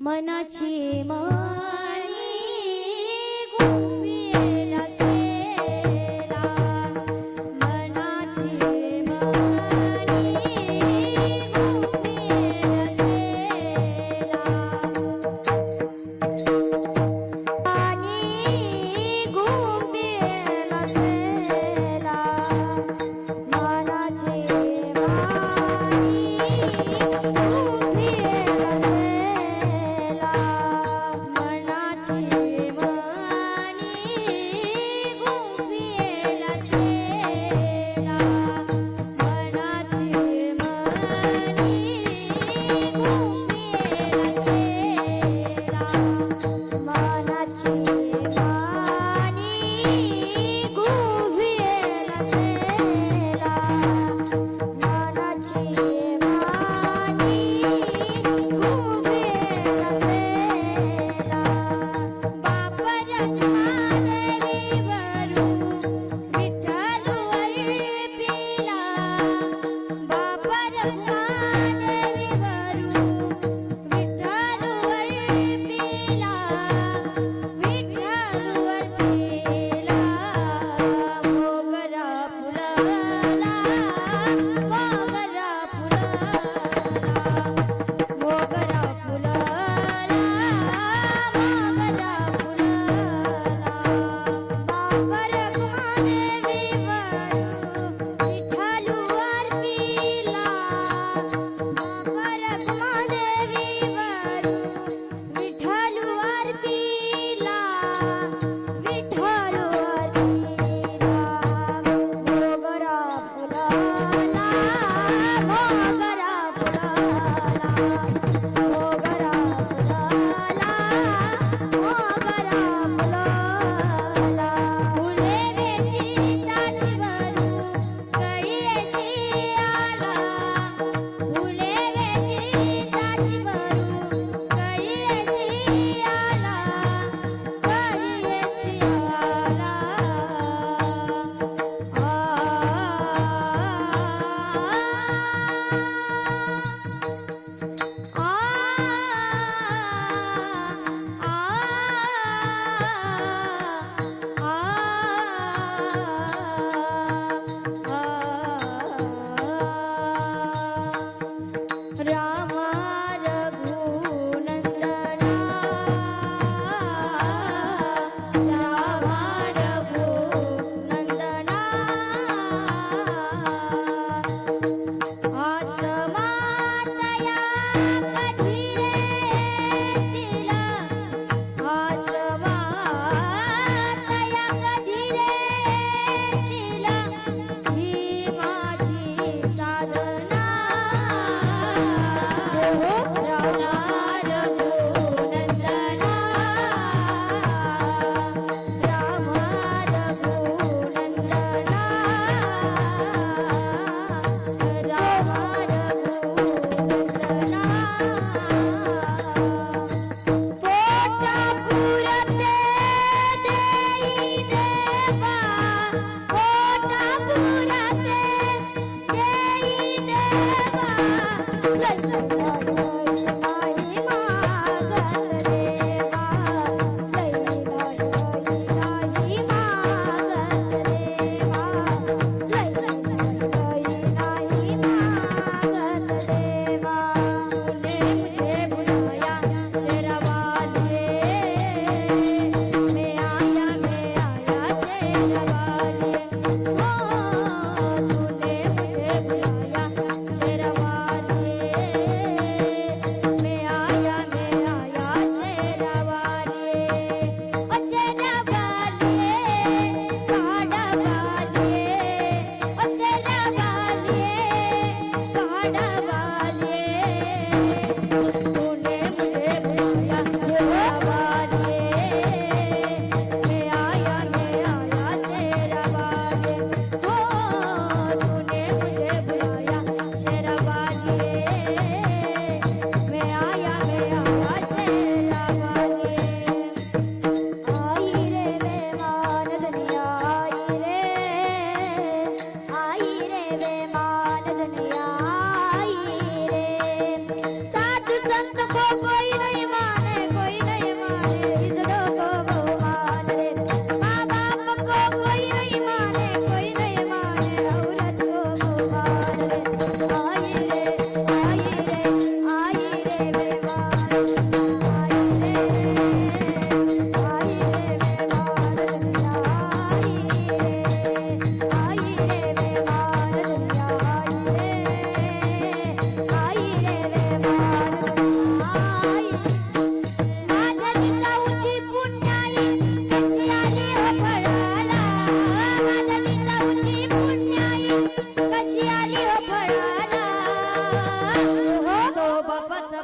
मनाची मणी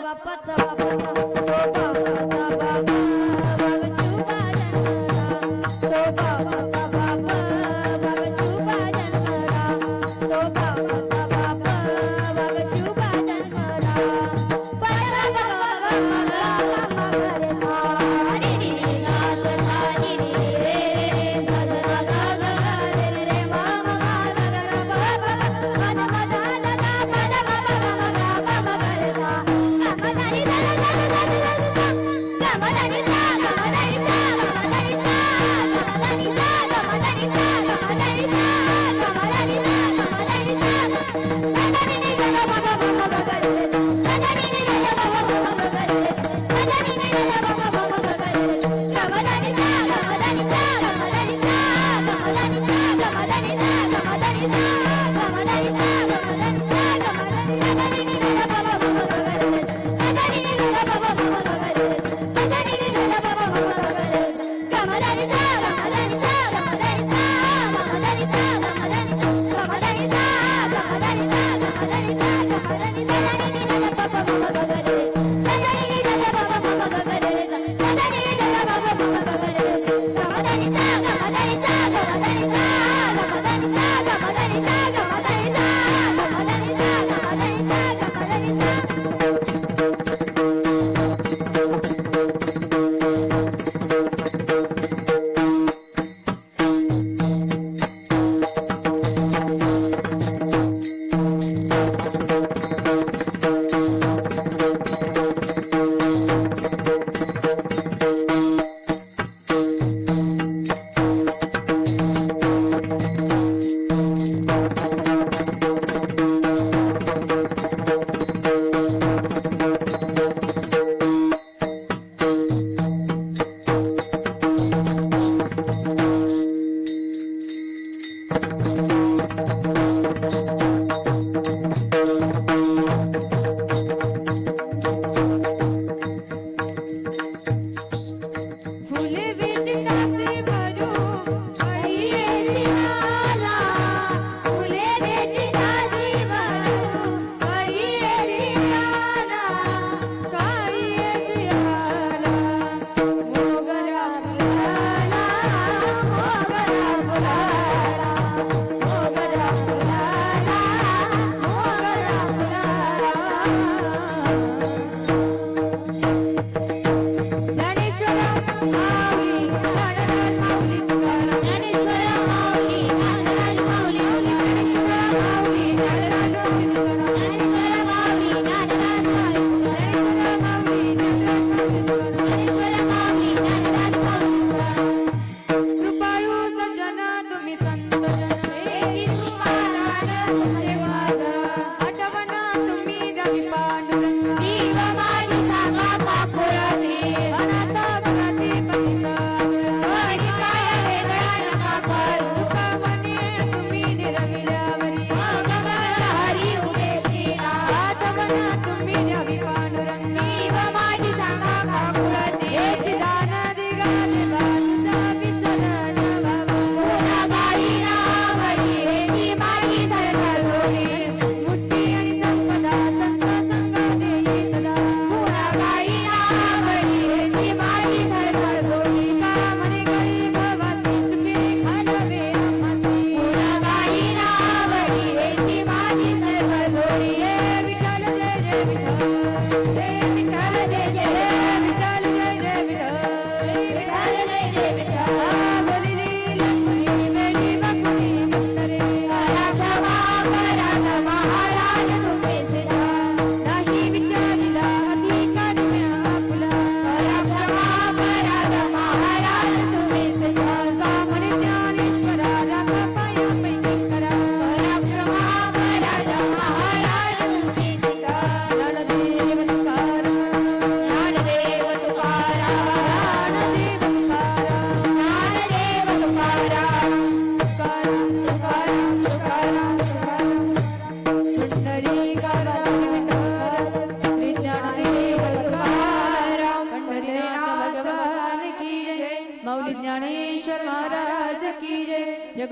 बापाचा बापाचा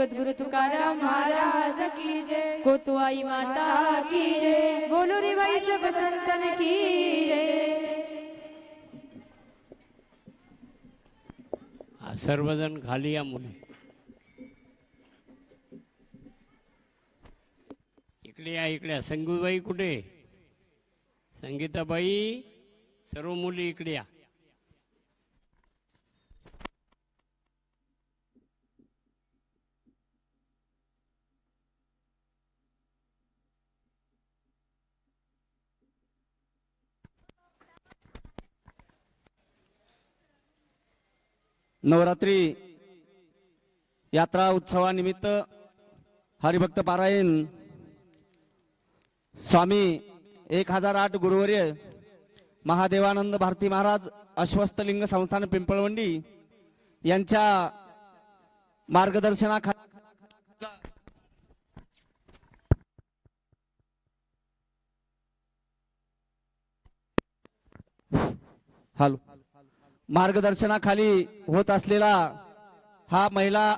जगद्गुरु तुकाराम महाराज की जय। कोतवाई माता की जय। बोलो रे भाई सब संतन की जय। सर्वजण खाली या मुली. इकडे या इकडे संगीताबाई कुठे? संगीताबाई सर्व मुली इकडे या. नवरात्री यात्रा उत्सवानिमित्त हरिभक्त पारायण स्वामी एक हजार आठ गुरुवर्य महादेवानंद भारती महाराज अश्वस्तलिंग संस्थान पिंपळवंडी यांच्या मार्गदर्शनाखा हॅलो. मार्गदर्शनाखाली होत असलेला हा महिला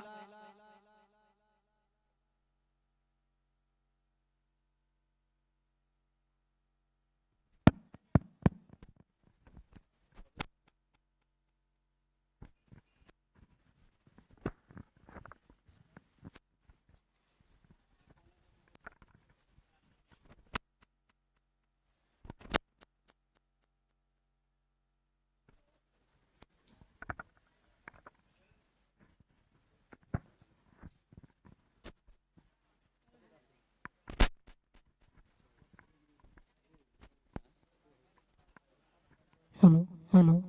हॅलो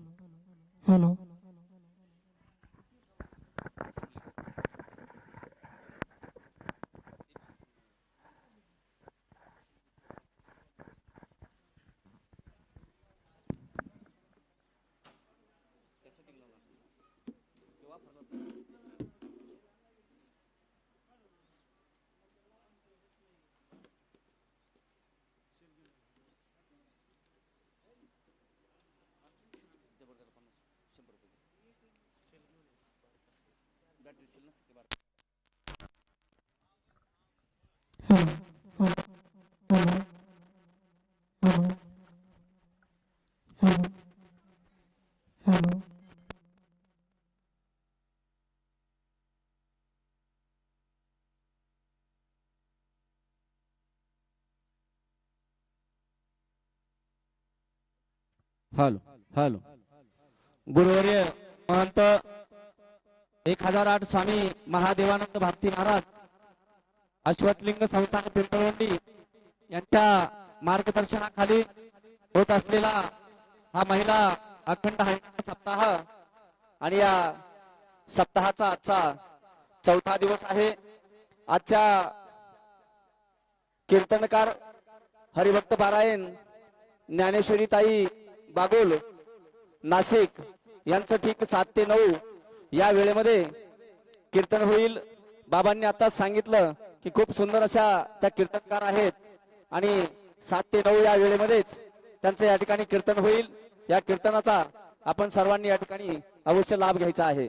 हॅलो हॅलो. गुरुवर्य महंत एक हजार आठ स्वामी महादेवानंद भारती महाराज अश्वतलिंग संस्थान पिंपळवंडी यांच्या मार्गदर्शनाखाली होत असलेला हा महिला अखंड हरिणा सप्ताह आणि या सप्ताहाचा आजचा चौथा दिवस आहे. आजच्या कीर्तनकार हरिभक्त पारायण ज्ञानेश्वरी ताई बागोल नाशिक यांचं ठीक सात ते नऊ या वेळेमध्ये कीर्तन होईल. बाबांनी आताच सांगितलं की खूप सुंदर अशा त्या कीर्तनकार आहेत. आणि सात ते नऊ या वेळेमध्येच त्यांचं या ठिकाणी कीर्तन होईल. या कीर्तनाचा आपण सर्वांनी या ठिकाणी अवश्य लाभ घ्यायचा आहे.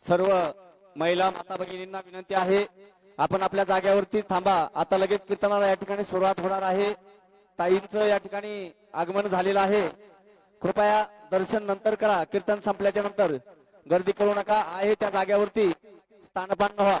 सर्व महिला माता भगिनींना विनंती आहे. आपण आपल्या जागेवरती थांबा. आता लगेच कीर्तनाला या ठिकाणी सुरुवात होणार आहे. ताईंचं या ठिकाणी आगमन झालेलं आहे. कृपया दर्शन नंतर करा. कीर्तन संपल्याच्या नंतर गर्दी करू नका. आहे त्या जागेवरती. स्थानपान व्हा.